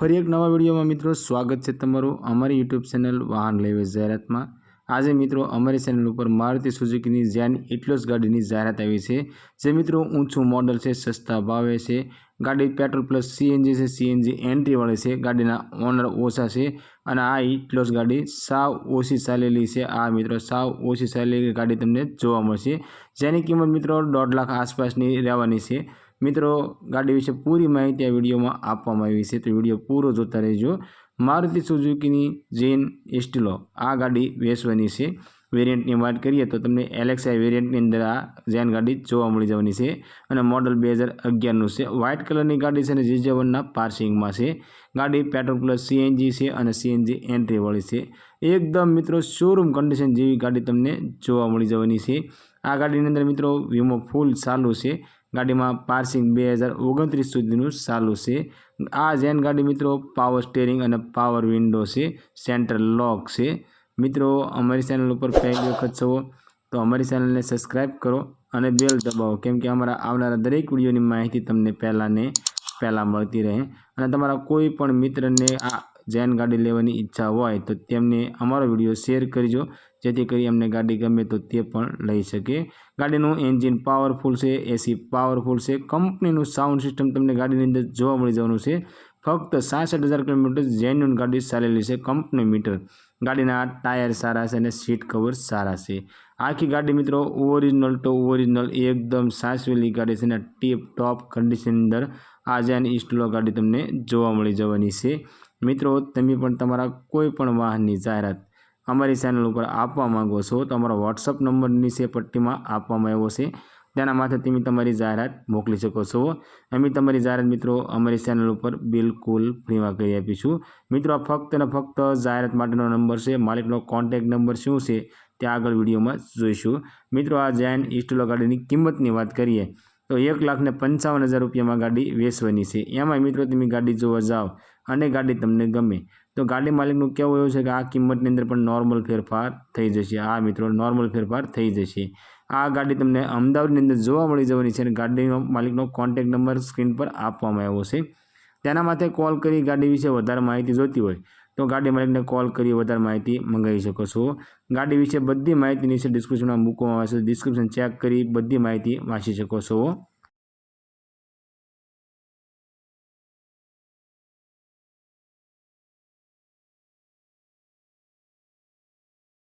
ફરી એક નવા વિડીયોમાં મિત્રો સ્વાગત છે તમારું અમારી યુટ્યુબ ચેનલ વાહન લેવે જાહેરાતમાં. આજે મિત્રો અમારી ચેનલ ઉપર મારુતિ સુઝુકીની ઝેન એટલોસ ગાડીની જાહેરાત આવી છે, જે મિત્રો ઊંચું મોડલ છે, સસ્તા ભાવે છે. ગાડી પેટ્રોલ પ્લસ સીએનજી છે, સીએનજી એન્ટ્રીવાળી છે. ગાડીના ઓનર ઓછા છે અને આ ઇટલોસ ગાડી સાવ ઓછી ચાલેલી છે. આ મિત્રો સાવ ઓછી ચાલેલી ગાડી તમને જોવા મળશે. જેની કિંમત મિત્રો દોઢ લાખ આસપાસની રહેવાની છે. મિત્રો, ગાડી વિશે પૂરી માહિતી આ વિડીયોમાં આપવામાં આવી છે. તો વીડિયો પૂરો જોતા રહેજો. મારુતિ સુઝુકીની જેન એસ્ટિલો આ ગાડી વેચવાની છે. વેરિયન્ટની વાત કરીએ તો તમને એલેક્સાઈ વેરિયન્ટની અંદર આ જેન ગાડી જોવા મળી જવાની છે અને મોડલ બે હજાર અગિયારનું છે. વ્હાઇટ કલરની ગાડી છે અને જીજેવનના પાર્સિંગમાં છે. ગાડી પેટ્રોલ પ્લસ સીએનજી છે અને સીએનજી એન્ટ્રીવાળી છે. એકદમ મિત્રો શોરૂમ કન્ડિશન જેવી ગાડી તમને જોવા મળી જવાની છે. આ ગાડીની અંદર મિત્રો વીમો ફૂલ ચાલુ છે. ગાડીમાં પાર્સિંગ બે હજાર ઓગણત્રીસ સુધીનું ચાલુ છે. આ જેન ગાડી મિત્રો પાવર સ્ટેરિંગ અને પાવર વિન્ડો છે. સેન્ટ્રલ લોક છે. મિત્રો, અમારી ચેનલ ઉપર પહેલી વખત છો તો અમારી ચેનલને સબસ્ક્રાઈબ કરો અને બેલ દબાવો, કેમ કે અમારા આવનારા દરેક વિડીયોની માહિતી તમને પહેલાં ને પહેલાં મળતી રહે. અને તમારા કોઈ પણ મિત્રને આ જેન ગાડી લેવાની ઈચ્છા હોય તો તેમને અમારો વીડિયો શેર કરજો, જેથી કરી અમને ગાડી ગમે તો તે પણ લઈ શકે. ગાડીનું એન્જિન પાવરફુલ છે એસી પાવરફુલ છે. કંપનીનું સાઉન્ડ સિસ્ટમ તમને ગાડીની અંદર જોવા મળી જવાનું છે. ફક્ત સાસઠ હજાર કિલોમીટર જેન્યુન ગાડી ચાલેલી છે કંપની મીટર ગાડીના ટાયર સારા છે અને સીટ કવર સારા છે. આખી ગાડી મિત્રો ઓરિજિનલ તો ઓરિજિનલ એકદમ સાચવેલી ગાડી છે અને ટીપ ટોપ કન્ડિશનની અંદર આજે અને ઇસ્ટલો ગાડી તમને જોવા મળી જવાની છે. મિત્રો, તમે પણ તમારા કોઈ પણ વાહનની જાહેરાત અમારી ચેનલ ઉપર આપવા માંગો છો તો વોટ્સઅપ નંબર નીચે પટ્ટીમાં આપવામાં આવ્યો છે. તેના માથે તમે તમારી જાહેરાત મોકલી શકો છો. અમે તમારી જાહેરાત મિત્રો અમારી ચેનલ ઉપર બિલકુલ ફ્રીમાં કરી આપીશું. મિત્રો, આ ફક્ત અને ફક્ત જાહેરાત માટેનો નંબર છે. માલિકનો કોન્ટેક નંબર શું છે તે આગળ વિડીયોમાં જોઈશું. મિત્રો, આ જૈન ઇસ્ટલો ગાડીની કિંમતની વાત કરીએ તો એક લાખને પંચાવન હજાર રૂપિયામાં ગાડી વેચવાની છે. એમાં મિત્રો, તમે ગાડી જોવા જાઓ અને ગાડી તમને ગમે તો ગાડી માલિકનું કહેવું એવું છે કે આ કિંમતની અંદર પણ નોર્મલ ફેરફાર થઈ જશે. આ મિત્રો નોર્મલ ફેરફાર થઈ જશે. આ ગાડી તમને અમદાવાદની અંદર જોવા મળી જવાની છે અને ગાડીનો માલિકનો કોન્ટેક નંબર સ્ક્રીન પર આપવામાં આવ્યો છે. તેના માટે કોલ કરી ગાડી વિશે વધારે માહિતી જોઈતી હોય તો ગાડી માલિકને કોલ કરી વધારે માહિતી મંગાવી શકો છો. ગાડી વિશે બધી માહિતી નીચે ડિસ્ક્રિપ્શનમાં મૂકવામાં આવે છે. ડિસ્ક્રિપ્શન ચેક કરી બધી માહિતી વાંચી શકો છો.